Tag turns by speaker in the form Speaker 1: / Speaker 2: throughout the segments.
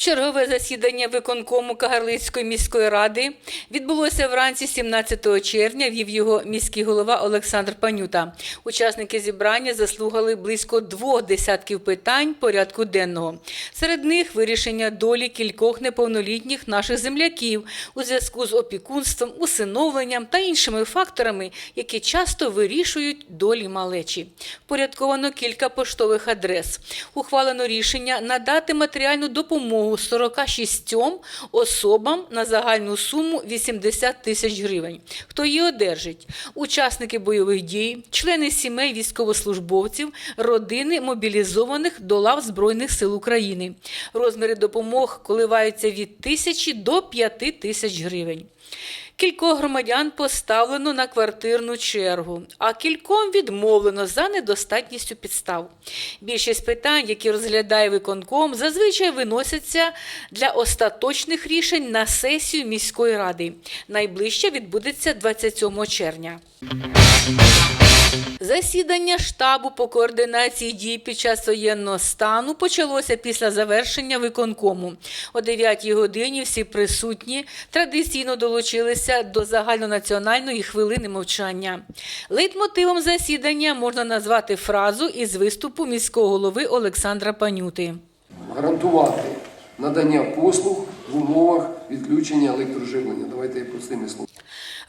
Speaker 1: Чергове засідання виконкому Кагарлицької міської ради відбулося вранці 17 червня, вів його міський голова Олександр Панюта. Учасники зібрання заслухали близько двох десятків питань порядку денного. Серед них вирішення долі кількох неповнолітніх наших земляків у зв'язку з опікунством, усиновленням та іншими факторами, які часто вирішують долі малечі. Порядковано кілька поштових адрес. Ухвалено рішення надати матеріальну допомогу 46 особам на загальну суму 80 тисяч гривень. Хто її одержить? Учасники бойових дій, члени сімей військовослужбовців, родини мобілізованих до лав Збройних сил України. Розміри допомог коливаються від тисячі до п'яти тисяч гривень. Кількох громадян поставлено на квартирну чергу, а кільком відмовлено за недостатністю підстав. Більшість питань, які розглядає виконком, зазвичай виносяться для остаточних рішень на сесію міської ради. Найближче відбудеться 27 червня. Засідання штабу по координації дій під час воєнного стану почалося після завершення виконкому. О 9 годині всі присутні традиційно долучилися до загальнонаціональної хвилини мовчання. Лейтмотивом засідання можна назвати фразу із виступу міського голови Олександра Панюти.
Speaker 2: гарантувати надання послуг в умовах відключення електроживлення. Давайте я простими словами.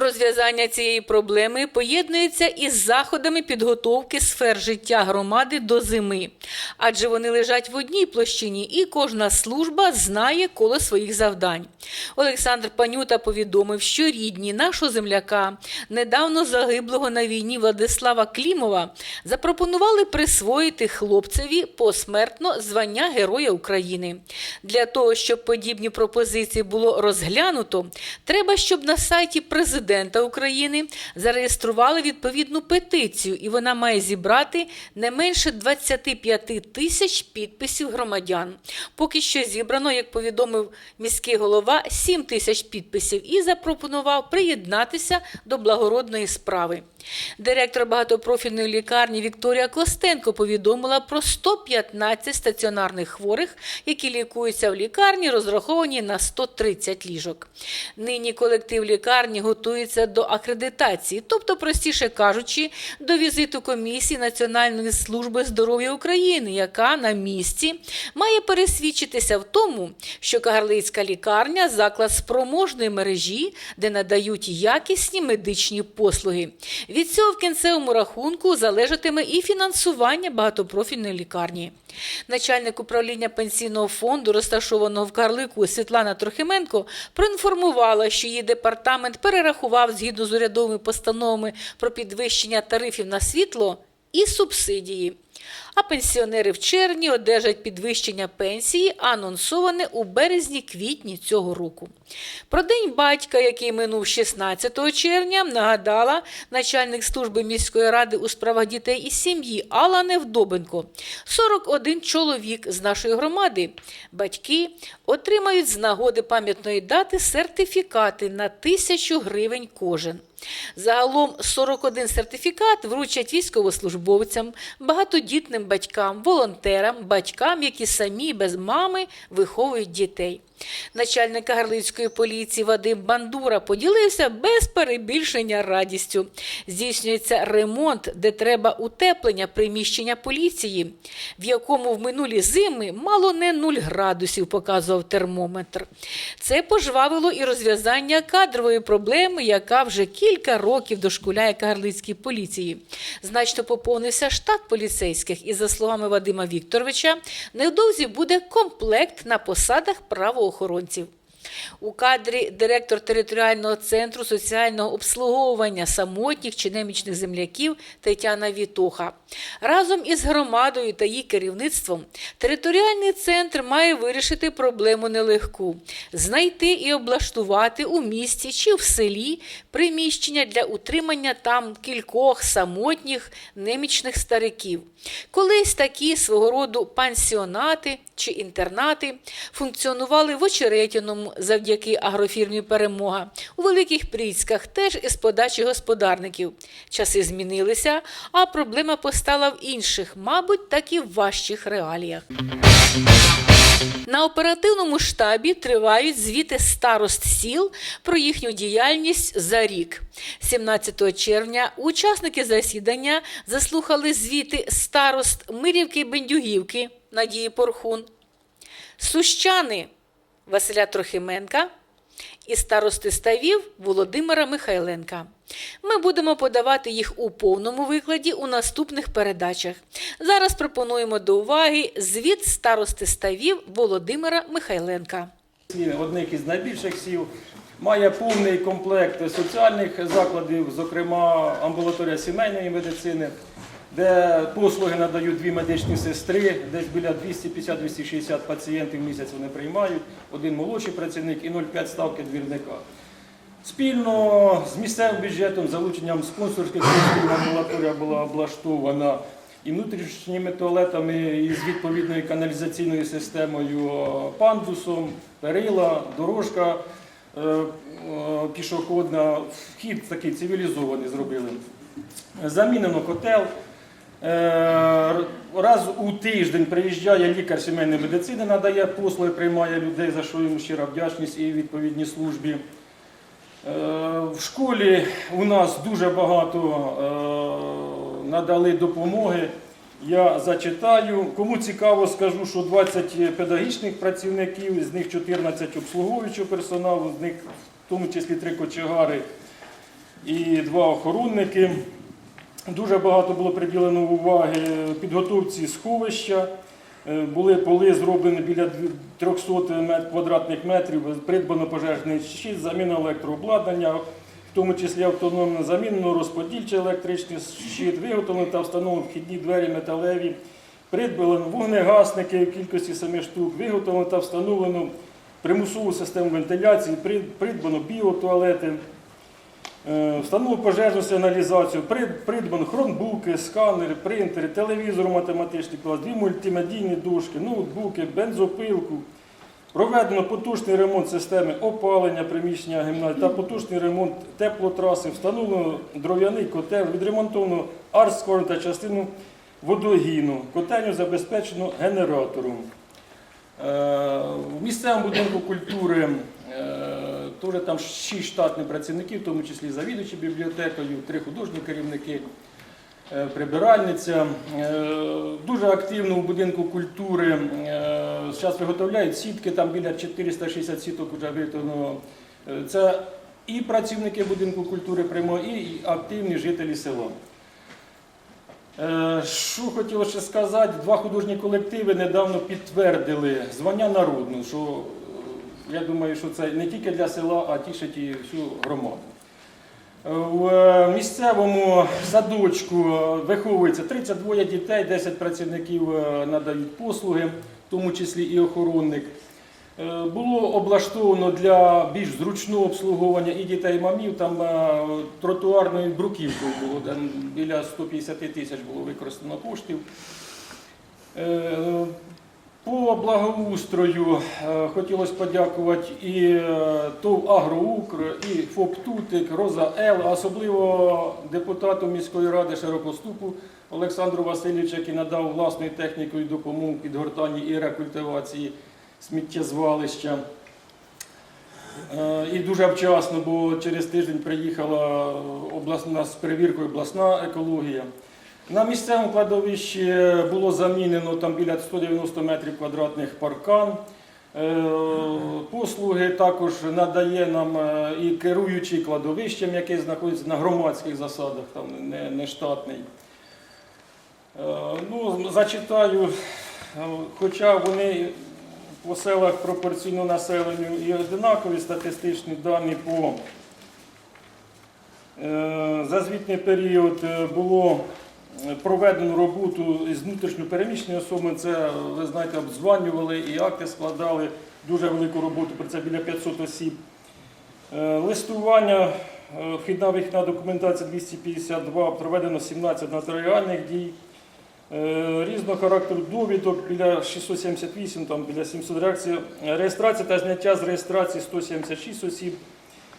Speaker 1: Розв'язання цієї проблеми поєднується із заходами підготовки сфер життя громади до зими, адже вони лежать в одній площині, і кожна служба знає коло своїх завдань. Олександр Панюта повідомив, що рідні нашого земляка, недавно загиблого на війні Владислава Клімова, запропонували присвоїти хлопцеві посмертно звання Героя України. Для того, щоб подібні пропозиції було розглянуто, треба, щоб на сайті президента України зареєстрували відповідну петицію, і вона має зібрати не менше 25 тисяч підписів громадян. Поки що зібрано, як повідомив міський голова, 7 тисяч підписів і запропонував приєднатися до благородної справи. Директор багатопрофільної лікарні Вікторія Костенко повідомила про 115 стаціонарних хворих, які лікуються в лікарні, розраховані на 130 ліжок. Нині колектив лікарні готується до акредитації, тобто, простіше кажучи, до візиту комісії Національної служби здоров'я України, яка на місці має пересвідчитися в тому, що Кагарлицька лікарня заклад спроможної мережі, де надають якісні медичні послуги. Від цього в кінцевому рахунку залежатиме і фінансування багатопрофільної лікарні. Начальник управління пенсійного фонду, розташованого в Карлику, Світлана Трохименко, проінформувала, що її департамент перерахував згідно з урядовими постановами про підвищення тарифів на світло і субсидії. А пенсіонери в червні одержать підвищення пенсії, анонсоване у березні-квітні цього року. Про День батька, який минув 16 червня, нагадала начальник служби міської ради у справах дітей і сім'ї Алла Невдобенко. 41 чоловік з нашої громади, батьки, отримають з нагоди пам'ятної дати сертифікати на тисячу гривень кожен. Загалом 41 сертифікат вручать військовослужбовцям, багатодітним батькам, волонтерам, батькам, які самі без мами виховують дітей. Начальник Кагарлицької поліції Вадим Бандура поділився без перебільшення радістю. Здійснюється ремонт, де треба утеплення приміщення поліції, в якому в минулі зими мало не 0 градусів показував термометр. Це пожвавило і розв'язання кадрової проблеми, яка вже кілька років дошкуляє Кагарлицькій поліції. Значно поповнився штат поліцейських, і за словами Вадима Вікторовича, невдовзі буде комплект на посадах правоохоронців правоохоронців. У кадрі директор територіального центру соціального обслуговування самотніх чи немічних земляків Тетяна Вітоха. Разом із громадою та її керівництвом територіальний центр має вирішити проблему нелегку знайти і облаштувати у місті чи в селі приміщення для утримання там кількох самотніх немічних стариків. Колись такі свого роду пансіонати чи інтернати функціонували в Очеретяному завдяки агрофірмі Перемога, у Великих Пріцьках теж із подачі господарників. Часи змінилися, а проблема постала в інших, мабуть, так і в важчих реаліях. На оперативному штабі тривають звіти старост сіл про їхню діяльність за рік. 17 червня учасники засідання заслухали звіти старост Мирівки Бендюгівки Надії Порхун, Сущани Василя Трохименка і старости ставів Володимира Михайленка. Ми будемо подавати їх у повному викладі у наступних передачах. Зараз пропонуємо до уваги звіт старости ставів Володимира Михайленка.
Speaker 3: Одних із найбільших сіл, має повний комплект соціальних закладів, зокрема амбулаторія сімейної медицини, де послуги надають дві медичні сестри, десь біля 250-260 пацієнтів в місяць вони приймають, один молодший працівник і 0,5 ставки двірника. Спільно з місцевим бюджетом, залученням спонсорських коштів амбулаторія була облаштована і внутрішніми туалетами, і з відповідною каналізаційною системою, пандусом, перила, дорожка е, е, пішохідна, вхід такий цивілізований зробили. Замінено котел. Е, Раз у тиждень приїжджає лікар сімейної медицини, надає послуги, приймає людей, за що йому щира вдячність і відповідній службі. Е, В школі у нас дуже багато е, надали допомоги. Я зачитаю. Кому цікаво, скажу, що 20 педагогічних працівників, з них 14 обслуговуючого персоналу, з них в тому числі три кочегари і два охоронники. Дуже багато було приділено уваги підготовці сховища. Е, Були поли зроблені біля 300 мет- квадратних метрів, придбано пожежний щит, заміна електрообладнання, в тому числі автономно замінено розподільчий електричний щит, виготовлено та встановлено вхідні двері металеві, придбано вогнегасники в кількості 7 штук, виготовлено та встановлено примусову систему вентиляції, придбано біотуалети. Е, Встановив пожежну сигналізацію, при- придбано хронбуки, сканери, принтери, телевізор математичний клас, дві мультимедійні дошки, ноутбуки, бензопилку. Проведено потужний ремонт системи опалення приміщення гімназії та потужний ремонт теплотраси, встановлено дров'яний котел, відремонтовано арскорн та частину водогіну. Котельню забезпечено генератором. Е, В місцевому будинку культури е, теж там 6 штатних працівників, в тому числі завідувачі бібліотекою, три художні керівники, е, прибиральниця. Е, Дуже активно у будинку культури зараз виготовляють сітки, там біля 460 сіток вже виготовлено. Е, Це і працівники будинку культури прямо, і активні жителі села. Е, Що хотіло ще сказати, два художні колективи недавно підтвердили звання народну, що е, я думаю, що це не тільки для села, а тішить і всю громаду. Е, В місцевому садочку виховується 32 дітей, 10 працівників е, надають послуги, в тому числі і охоронник. Е, Було облаштовано для більш зручного обслуговування і дітей, мамів. Там тротуарною бруківкою було там біля 150 тисяч було використано коштів. По благоустрою е, хотілося подякувати і е, ТОВ «Агроукр», і ФОП «Тутик», Роза Л, а особливо депутату міської ради Широкоступу Олександру Васильовичу, який надав власною технікою допомогу підгортанні і рекультивації сміттєзвалища. Е, І дуже вчасно, бо через тиждень приїхала обласна з перевіркою обласна екологія. На місцевому кладовищі було замінено там біля 190 метрів квадратних паркан. Е, Послуги також надає нам е, і керуючий кладовищем, який знаходиться на громадських засадах, там не, не штатний. Е, Ну, зачитаю, хоча вони по селах пропорційно населенню і одинакові статистичні дані по за звітний період було проведено роботу із внутрішньопереміщеними особами. Це, ви знаєте, обзванювали і акти складали дуже велику роботу, про це біля 500 осіб. Е, Листування, е, вхідна вихідна документація 252, проведено 17 нотаріальних дій. Е, Різного характеру довідок біля 678, там біля 700 реакцій. Реєстрація та зняття з реєстрації 176 осіб.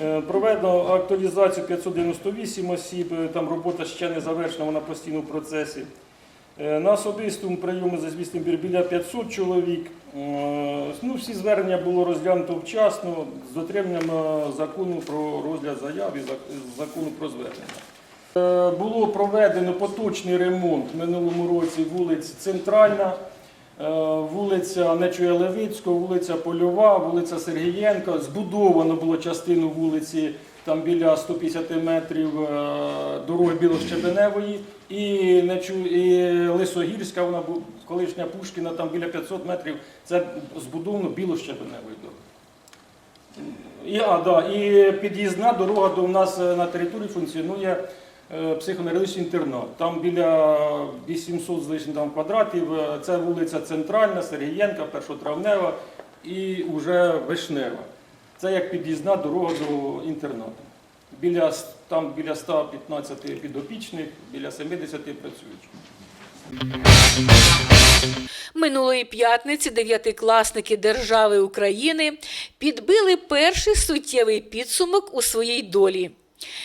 Speaker 3: Е, Проведено актуалізацію 598 осіб, е, там робота ще не завершена, вона постійно в процесі. Е, На особистому прийомі за звісним біля 500 чоловік. Ну, всі звернення було розглянуто вчасно з дотриманням закону про розгляд заяв і закону про звернення. Було проведено поточний ремонт минулому році вулиць Центральна, вулиця Нечуя Левицького, вулиця Польова, вулиця Сергієнка. Збудовано було частину вулиці там біля 150 метрів е, дороги Білощебеневої і, і Лисогірська, вона колишня Пушкіна, там біля 500 метрів. Це збудовано Білощебеневої дороги. І, а, да, і під'їзна дорога до нас е, на території функціонує е, психоневрологічний інтернат. Там біля 800 з лишнім квадратів. е, Це вулиця Центральна, Сергієнка, Першотравнева і вже Вишнева. Це як під'їзна дорога до інтернату. Біля, там біля 115 підопічних, біля 70 працюючих.
Speaker 1: Минулої п'ятниці дев'ятикласники держави України підбили перший суттєвий підсумок у своїй долі.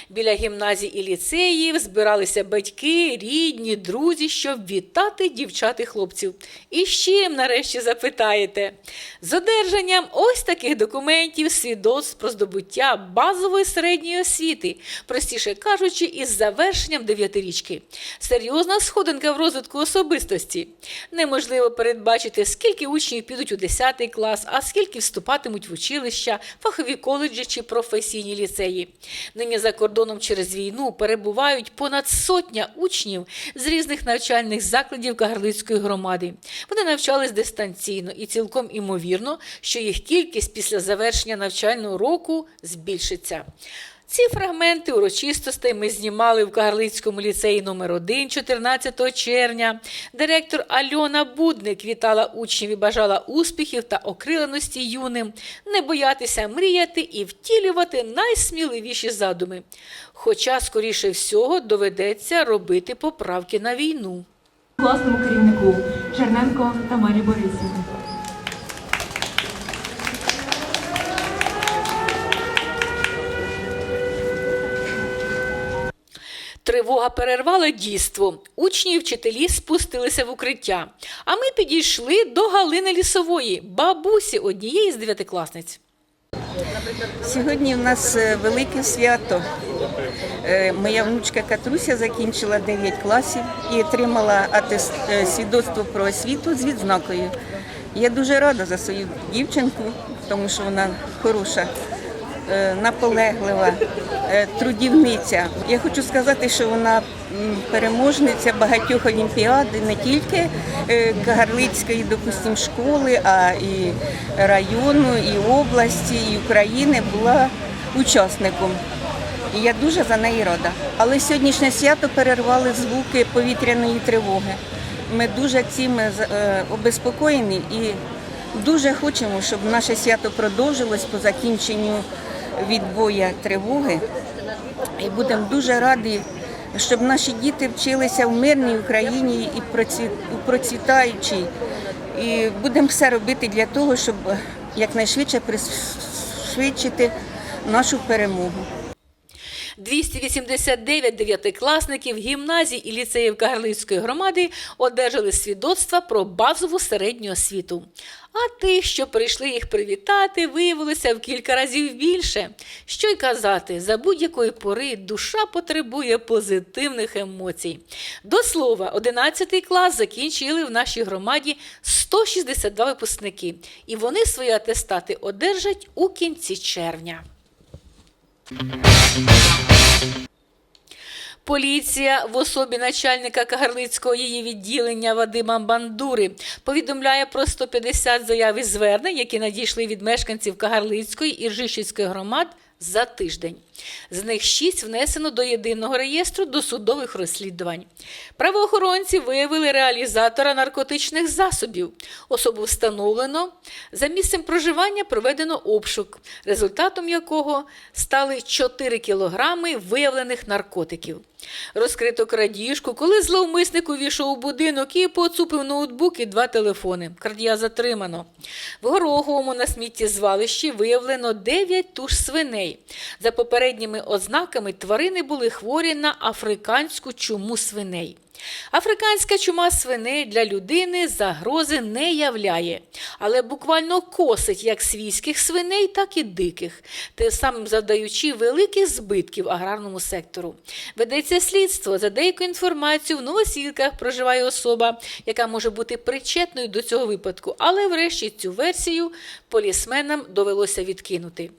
Speaker 1: Біля гімназій і ліцеїв збиралися батьки, рідні, друзі, щоб вітати дівчат і хлопців. І з чим нарешті запитаєте? З одержанням ось таких документів свідоцтв про здобуття базової середньої освіти, простіше кажучи, із завершенням дев'ятирічки. Серйозна сходинка в розвитку особистості. Неможливо передбачити, скільки учнів підуть у 10 клас, а скільки вступатимуть в училища, фахові коледжі чи професійні ліцеї. Нині за кордоном через війну перебувають понад сотня учнів з різних навчальних закладів Кагарлицької громади. Вони навчались дистанційно і цілком імовірно, що їх кількість після завершення навчального року збільшиться. Ці фрагменти урочистостей ми знімали в Кагарлицькому ліцеї номер 1 14 червня. Директор Альона Будник вітала учнів і бажала успіхів та окриленості юним, не боятися мріяти і втілювати найсміливіші задуми. Хоча, скоріше всього, доведеться робити поправки на війну.
Speaker 4: класному керівнику Черненко Тамарі Борисівні.
Speaker 1: Тривога перервала дійство. Учні і вчителі спустилися в укриття. А ми підійшли до Галини Лісової, бабусі однієї з дев'ятикласниць.
Speaker 5: Сьогодні в нас е, велике свято. Е, Моя внучка Катруся закінчила 9 класів і отримала атест, е, свідоцтво про освіту з відзнакою. Я дуже рада за свою дівчинку, тому що вона хороша, наполеглива, трудівниця. Я хочу сказати, що вона переможниця багатьох олімпіад, не тільки е, Кагарлицької, допустим, школи, а і району, і області, і України була учасником. І я дуже за неї рада. Але сьогоднішнє свято перервали звуки повітряної тривоги. Ми дуже цим е, обезпокоєні і дуже хочемо, щоб наше свято продовжилось по закінченню відбоя тривоги. І будемо дуже раді, щоб наші діти вчилися в мирній Україні і процвітаючій. І будемо все робити для того, щоб якнайшвидше пришвидшити нашу перемогу.
Speaker 1: 289 дев'ятикласників гімназій і ліцеїв Кагарлицької громади одержали свідоцтва про базову середню освіту. А тих, що прийшли їх привітати, виявилося в кілька разів більше. Що й казати, за будь-якої пори душа потребує позитивних емоцій. До слова, 11 клас закінчили в нашій громаді 162 випускники, і вони свої атестати одержать у кінці червня. Поліція в особі начальника Кагарлицького її відділення Вадима Бандури повідомляє про 150 заяв і звернень, які надійшли від мешканців Кагарлицької і Ржищівської громад за тиждень. З них шість внесено до єдиного реєстру досудових розслідувань. Правоохоронці виявили реалізатора наркотичних засобів. Особу встановлено. За місцем проживання проведено обшук, результатом якого стали 4 кілограми виявлених наркотиків. Розкрито крадіжку, коли зловмисник увійшов у будинок і поцупив ноутбук і два телефони. Крадія затримано. В Гороховому на сміттєзвалищі виявлено 9 туш свиней. За попередніми ознаками тварини були хворі на африканську чуму свиней. Африканська чума свиней для людини загрози не являє, але буквально косить як свійських свиней, так і диких, тим самим завдаючи великих збитків аграрному сектору. Ведеться слідство. За деяку інформацію в новосілках проживає особа, яка може бути причетною до цього випадку, але врешті цю версію полісменам довелося відкинути.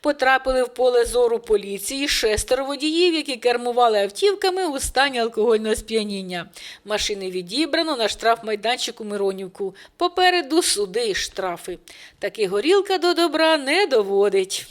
Speaker 1: Потрапили в поле зору поліції шестеро водіїв, які кермували автівками у стані алкогольного сп'яніння. Машини відібрано на штрафмайданчику Миронівку. Попереду суди і штрафи. Таки горілка до добра не доводить.